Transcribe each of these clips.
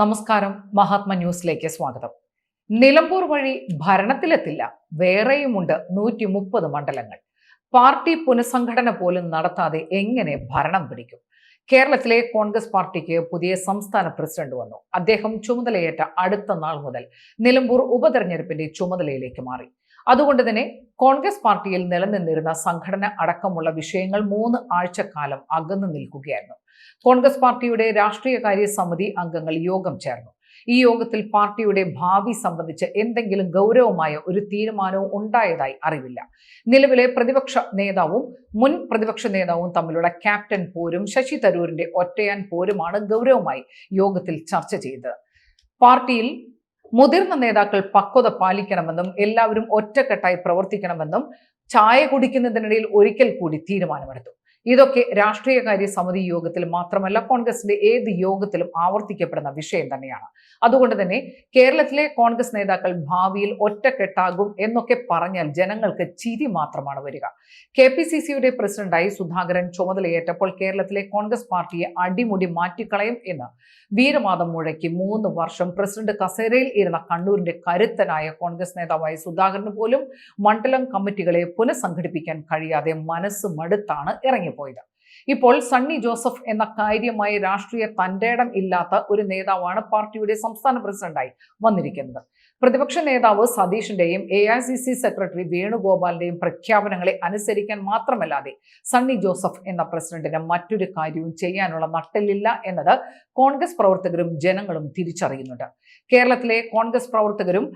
നമസ്കാരം. മഹാത്മ ന്യൂസിലേക്ക് സ്വാഗതം. നിലമ്പൂർ വഴി ഭരണത്തിലെത്തില്ല. വേറെയുമുണ്ട് നൂറ്റി മുപ്പത് മണ്ഡലങ്ങൾ. പാർട്ടി പുനഃസംഘടന പോലും നടത്താതെ എങ്ങനെ ഭരണം പിടിക്കും? കേരളത്തിലെ കോൺഗ്രസ് പാർട്ടിക്ക് പുതിയ സംസ്ഥാന പ്രസിഡന്റ് വന്നു. അദ്ദേഹം ചുമതലയേറ്റ അടുത്ത നാൾ മുതൽ നിലമ്പൂർ ഉപതെരഞ്ഞെടുപ്പിന്റെ ചുമതലയിലേക്ക് മാറി. അതുകൊണ്ട് തന്നെ കോൺഗ്രസ് പാർട്ടിയിൽ നിലനിന്നിരുന്ന സംഘടന അടക്കമുള്ള വിഷയങ്ങൾ മൂന്ന് ആഴ്ചക്കാലം അകന്നു നിൽക്കുകയായിരുന്നു. കോൺഗ്രസ് പാർട്ടിയുടെ രാഷ്ട്രീയകാര്യ സമിതി അംഗങ്ങൾ യോഗം ചേർന്നു. ഈ യോഗത്തിൽ പാർട്ടിയുടെ ഭാവി സംബന്ധിച്ച് എന്തെങ്കിലും ഗൗരവമായ ഒരു തീരുമാനവും ഉണ്ടായതായി അറിവില്ല. നിലവിലെ പ്രതിപക്ഷ നേതാവും മുൻ പ്രതിപക്ഷ നേതാവും തമ്മിലുള്ള ക്യാപ്റ്റൻ പോരും ശശി തരൂരിന്റെ ഒറ്റയാൻ പോരുമാണ് ഗൗരവമായി യോഗത്തിൽ ചർച്ച ചെയ്തത്. പാർട്ടിയിൽ മുതിർന്ന നേതാക്കൾ പക്വത പാലിക്കണമെന്നും എല്ലാവരും ഒറ്റക്കെട്ടായി പ്രവർത്തിക്കണമെന്നും ചായ കുടിക്കുന്നതിനിടയിൽ ഒരിക്കൽ കൂടി തീരുമാനമെടുത്തു. ഇതൊക്കെ രാഷ്ട്രീയകാര്യ സമിതി യോഗത്തിൽ മാത്രമല്ല കോൺഗ്രസിന്റെ ഏത് യോഗത്തിലും ആവർത്തിക്കപ്പെടുന്ന വിഷയം തന്നെയാണ്. അതുകൊണ്ട് തന്നെ കേരളത്തിലെ കോൺഗ്രസ് നേതാക്കൾ ഭാവിയിൽ ഒറ്റക്കെട്ടാകും എന്നൊക്കെ പറഞ്ഞാൽ ജനങ്ങൾക്ക് ചിരി മാത്രമാണ് വരിക. കെ പി സി സിയുടെ പ്രസിഡന്റായി സുധാകരൻ ചുമതലയേറ്റപ്പോൾ കേരളത്തിലെ കോൺഗ്രസ് പാർട്ടിയെ അടിമുടി മാറ്റിക്കളയും എന്ന് വീരവാദം മുഴക്കി മൂന്ന് വർഷം പ്രസിഡന്റ് കസേരയിൽ ഇരുന്ന കണ്ണൂരിന്റെ കരുത്തനായ കോൺഗ്രസ് നേതാവായ സുധാകരന് പോലും മണ്ഡലം കമ്മിറ്റികളെ പുനഃസംഘടിപ്പിക്കാൻ കഴിയാതെ മനസ്സ് മടുത്താണ് ഇറങ്ങിപ്പോയത് ഇപ്പോൾ സണ്ണി ജോസഫ് എന്ന കാര്യമായ രാഷ്ട്രീയ തന്റേടം ഇല്ലാത്ത ഒരു നേതാവാണ് പാർട്ടിയുടെ സംസ്ഥാന പ്രസിഡന്റായി വന്നിരിക്കുന്നത്. പ്രതിപക്ഷ നേതാവ് സതീഷിന്റെയും A I C C secretary വേണുഗോപാലിന്റെയും പ്രഖ്യാപനങ്ങളെ അനുസരിക്കാൻ മാത്രമല്ലാതെ സണ്ണി ജോസഫ് എന്ന പ്രസിഡന്റിന് മറ്റൊരു കാര്യവും ചെയ്യാനുള്ള നട്ടലില്ല എന്നത് കോൺഗ്രസ് പ്രവർത്തകരും ജനങ്ങളും തിരിച്ചറിയുന്നുണ്ട്. കേരളത്തിലെ കോൺഗ്രസ് പ്രവർത്തകരും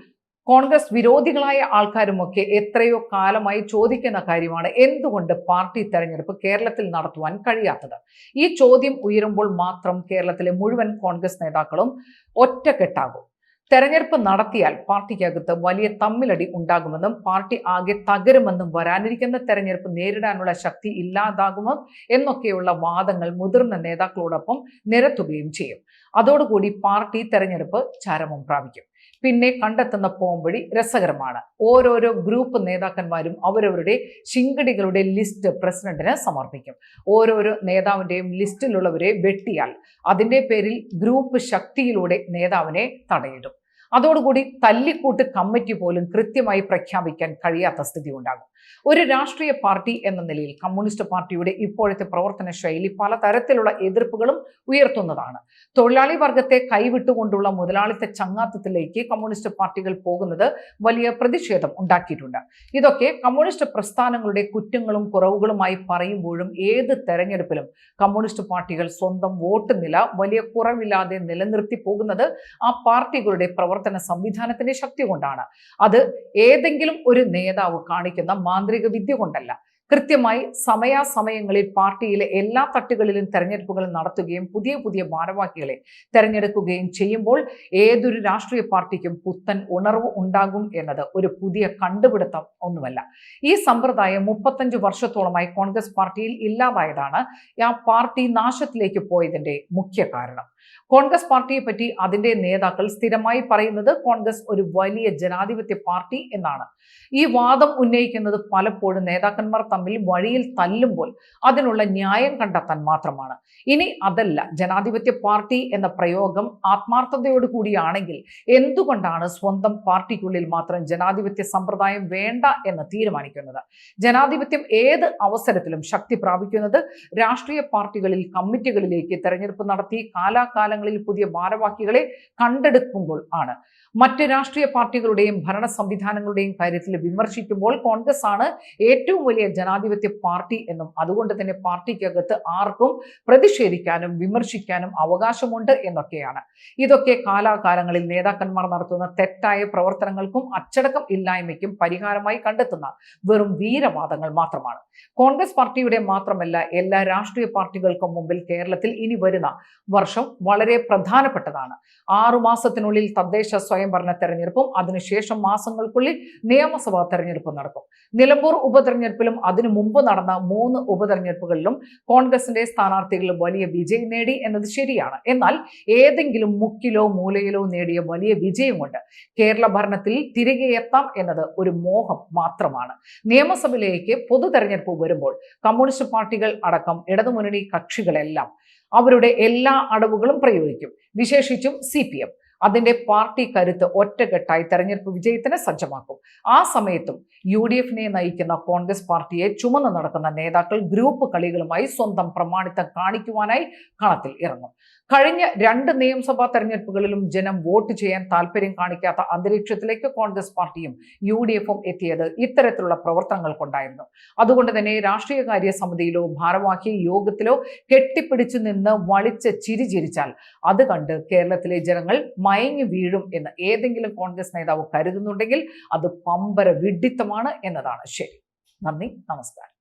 കോൺഗ്രസ് വിരോധികളായ ആൾക്കാരുമൊക്കെ എത്രയോ കാലമായി ചോദിക്കുന്ന കാര്യമാണ് എന്തുകൊണ്ട് പാർട്ടി തെരഞ്ഞെടുപ്പ് കേരളത്തിൽ നടത്തുവാൻ കഴിയാത്തത്? ഈ ചോദ്യം ഉയരുമ്പോൾ മാത്രം കേരളത്തിലെ മുഴുവൻ കോൺഗ്രസ് നേതാക്കളും ഒറ്റക്കെട്ടാകും. തെരഞ്ഞെടുപ്പ് നടത്തിയാൽ പാർട്ടിക്കകത്ത് വലിയ തമ്മിലടി ഉണ്ടാകുമെന്നും പാർട്ടി ആകെ തകരുമെന്നും വരാനിരിക്കുന്ന തെരഞ്ഞെടുപ്പ് നേരിടാനുള്ള ശക്തി ഇല്ലാതാകുമോ എന്നൊക്കെയുള്ള വാദങ്ങൾ മുതിർന്ന നേതാക്കളോടൊപ്പം നിരത്തുകയും ചെയ്യും. അതോടുകൂടി പാർട്ടി തെരഞ്ഞെടുപ്പ് ചരമം പ്രാപിക്കും. പിന്നെ കണ്ടെത്തുന്ന പോംവഴി രസകരമാണ്. ഓരോരോ ഗ്രൂപ്പ് നേതാക്കന്മാരും അവരവരുടെ ശിങ്കടികളുടെ ലിസ്റ്റ് പ്രസിഡന്റിന് സമർപ്പിക്കും. ഓരോരോ നേതാവിന്റെയും ലിസ്റ്റിലുള്ളവരെ വെട്ടിയാൽ അതിന്റെ പേരിൽ ഗ്രൂപ്പ് ശക്തിയിലൂടെ നേതാവിനെ തടയിടും. അതോടുകൂടി തല്ലിക്കൂട്ട് കമ്മിറ്റി പോലും കൃത്യമായി പ്രഖ്യാപിക്കാൻ കഴിയാത്ത സ്ഥിതി ഉണ്ടാകും ഒരു രാഷ്ട്രീയ പാർട്ടി എന്ന നിലയിൽ കമ്മ്യൂണിസ്റ്റ് പാർട്ടിയുടെ ഇപ്പോഴത്തെ പ്രവർത്തന ശൈലി പലതരത്തിലുള്ള എതിർപ്പുകളും ഉയർത്തുന്നതാണ്. തൊഴിലാളി വർഗത്തെ കൈവിട്ടുകൊണ്ടുള്ള മുതലാളിത്ത ചങ്ങാത്തത്തിലേക്ക് കമ്മ്യൂണിസ്റ്റ് പാർട്ടികൾ പോകുന്നത് വലിയ പ്രതിഷേധം ഉണ്ടാക്കിയിട്ടുണ്ട്. ഇതൊക്കെ കമ്മ്യൂണിസ്റ്റ് പ്രസ്ഥാനങ്ങളുടെ കുറ്റങ്ങളും കുറവുകളുമായി പറയുമ്പോഴും ഏത് തെരഞ്ഞെടുപ്പിലും കമ്മ്യൂണിസ്റ്റ് പാർട്ടികൾ സ്വന്തം വോട്ട് നില വലിയ കുറവില്ലാതെ നിലനിർത്തി പോകുന്നത് ആ പാർട്ടികളുടെ പ്രവർത്തന സംവിധാനത്തിന്റെ ശക്തി കൊണ്ടാണ്. അത് ഏതെങ്കിലും ഒരു നേതാവ് കാണിക്കുന്ന മാന്ത്രിക വിദ്യ കൊണ്ടല്ല. കൃത്യമായി സമയാസമയങ്ങളിൽ പാർട്ടിയിലെ എല്ലാ തട്ടുകളിലും തെരഞ്ഞെടുപ്പുകൾ നടത്തുകയും പുതിയ പുതിയ ഭാരവാഹികളെ തെരഞ്ഞെടുക്കുകയും ചെയ്യുമ്പോൾ ഏതൊരു രാഷ്ട്രീയ പാർട്ടിക്കും പുത്തൻ ഉണർവ് ഉണ്ടാകും എന്നത് ഒരു പുതിയ കണ്ടുപിടുത്തം ഒന്നുമല്ല. ഈ സമ്പ്രദായം മുപ്പത്തഞ്ച് വർഷത്തോളമായി കോൺഗ്രസ് പാർട്ടിയിൽ ഇല്ലാതായതാണ് ആ പാർട്ടി നാശത്തിലേക്ക് പോയതിന്റെ മുഖ്യ കാരണം. കോൺഗ്രസ് പാർട്ടിയെ പറ്റി അതിന്റെ നേതാക്കൾ സ്ഥിരമായി പറയുന്നത് കോൺഗ്രസ് ഒരു വലിയ ജനാധിപത്യ പാർട്ടി എന്നാണ്. ഈ വാദം ഉന്നയിക്കുന്നത് പലപ്പോഴും നേതാക്കന്മാർ തമ്മിൽ വഴിയിൽ തല്ലുമ്പോൾ അതിനുള്ള ന്യായം കണ്ടെത്താൻ മാത്രമാണ്. ഇനി അതല്ല ജനാധിപത്യ പാർട്ടി എന്ന പ്രയോഗം ആത്മാർത്ഥതയോട് കൂടിയാണെങ്കിൽ എന്തുകൊണ്ടാണ് സ്വന്തം പാർട്ടിക്കുള്ളിൽ മാത്രം ജനാധിപത്യ സമ്പ്രദായം വേണ്ട എന്ന് തീരുമാനിക്കുന്നത്? ജനാധിപത്യം ഏത് അവസരത്തിലും ശക്തി പ്രാപിക്കുന്നത് രാഷ്ട്രീയ പാർട്ടികളിൽ കമ്മിറ്റികളിലേക്ക് തെരഞ്ഞെടുപ്പ് നടത്തി കാലാകാലങ്ങളിൽ പുതിയ ഭാരവാഹികളെ കണ്ടെടുക്കുമ്പോൾ ആണ്. മറ്റ് രാഷ്ട്രീയ പാർട്ടികളുടെയും ഭരണ സംവിധാനങ്ങളുടെയും കാര്യത്തിൽ വിമർശിക്കുമ്പോൾ കോൺഗ്രസ് ആണ് ഏറ്റവും വലിയ ജനാധിപത്യ പാർട്ടി എന്നും അതുകൊണ്ട് തന്നെ പാർട്ടിക്കകത്ത് ആർക്കും പ്രതിഷേധിക്കാനും വിമർശിക്കാനും അവകാശമുണ്ട് എന്നൊക്കെയാണ്. ഇതൊക്കെ കാലാകാലങ്ങളിൽ നേതാക്കന്മാർ നടത്തുന്ന തെറ്റായ പ്രവർത്തനങ്ങൾക്കും അച്ചടക്കം ഇല്ലായ്മയ്ക്കും പരിഹാരമായി കണ്ടെത്തുന്ന വെറും വീരവാദങ്ങൾ മാത്രമാണ്. കോൺഗ്രസ് പാർട്ടിയുടെ മാത്രമല്ല എല്ലാ രാഷ്ട്രീയ പാർട്ടികൾക്കും മുമ്പിൽ കേരളത്തിൽ ഇനി വരുന്ന വർഷം വളരെ പ്രധാനപ്പെട്ടതാണ്. ആറുമാസത്തിനുള്ളിൽ തദ്ദേശ സ്വയംഭരണ തെരഞ്ഞെടുപ്പും അതിനുശേഷം മാസങ്ങൾക്കുള്ളിൽ നിയമസഭാ തെരഞ്ഞെടുപ്പും നടക്കും. നിലമ്പൂർ ഉപതെരഞ്ഞെടുപ്പിലും അതിനു മുമ്പ് നടന്ന മൂന്ന് ഉപതെരഞ്ഞെടുപ്പുകളിലും കോൺഗ്രസിന്റെ സ്ഥാനാർത്ഥികൾ വലിയ വിജയം നേടി എന്നത് ശരിയാണ്. എന്നാൽ ഏതെങ്കിലും മുക്കിലോ മൂലയിലോ നേടിയ വലിയ വിജയം കൊണ്ട് കേരള ഭരണത്തിൽ തിരികെ എത്താം എന്നത് ഒരു മോഹം മാത്രമാണ്. നിയമസഭയിലേക്ക് പൊതു തെരഞ്ഞെടുപ്പ് വരുമ്പോൾ കമ്മ്യൂണിസ്റ്റ് പാർട്ടികൾ അടക്കം ഇടതുമുന്നണി കക്ഷികളെല്ലാം അവരുടെ എല്ലാ അടവുകളും പ്രയോഗിക്കും. വിശേഷിച്ചും സി പി എം. അതിന്റെ പാർട്ടി കരുത്ത് ഒറ്റക്കെട്ടായി തെരഞ്ഞെടുപ്പ് വിജയത്തിന് സജ്ജമാക്കും. ആ സമയത്തും യു ഡി എഫിനെ നയിക്കുന്ന കോൺഗ്രസ് പാർട്ടിയെ ചുമന്ന് നടക്കുന്ന നേതാക്കൾ ഗ്രൂപ്പ് കളികളുമായി സ്വന്തം പ്രമാണിത്തം കാണിക്കുവാനായി കളത്തിൽ ഇറങ്ങും. കഴിഞ്ഞ രണ്ട് നിയമസഭാ തെരഞ്ഞെടുപ്പുകളിലും ജനം വോട്ട് ചെയ്യാൻ താല്പര്യം കാണിക്കാത്ത അന്തരീക്ഷത്തിലേക്ക് കോൺഗ്രസ് പാർട്ടിയും യു ഡി എഫും എത്തിയത് ഇത്തരത്തിലുള്ള പ്രവർത്തനങ്ങൾ കൊണ്ടായിരുന്നു അതുകൊണ്ട് തന്നെ രാഷ്ട്രീയകാര്യ സമിതിയിലോ ഭാരവാഹി യോഗത്തിലോ കെട്ടിപ്പിടിച്ചു നിന്ന് വളിച്ച് ചിരി ചിരിച്ചാൽ അത് കണ്ട് കേരളത്തിലെ ജനങ്ങൾ മയങ്ങി വീഴും എന്ന് ഏതെങ്കിലും കോൺഗ്രസ് നേതാവ് കരുതുന്നുണ്ടെങ്കിൽ അത് പമ്പര വിഡിത്തമാണ് എന്നതാണ്. ശരി. നന്ദി. നമസ്കാരം.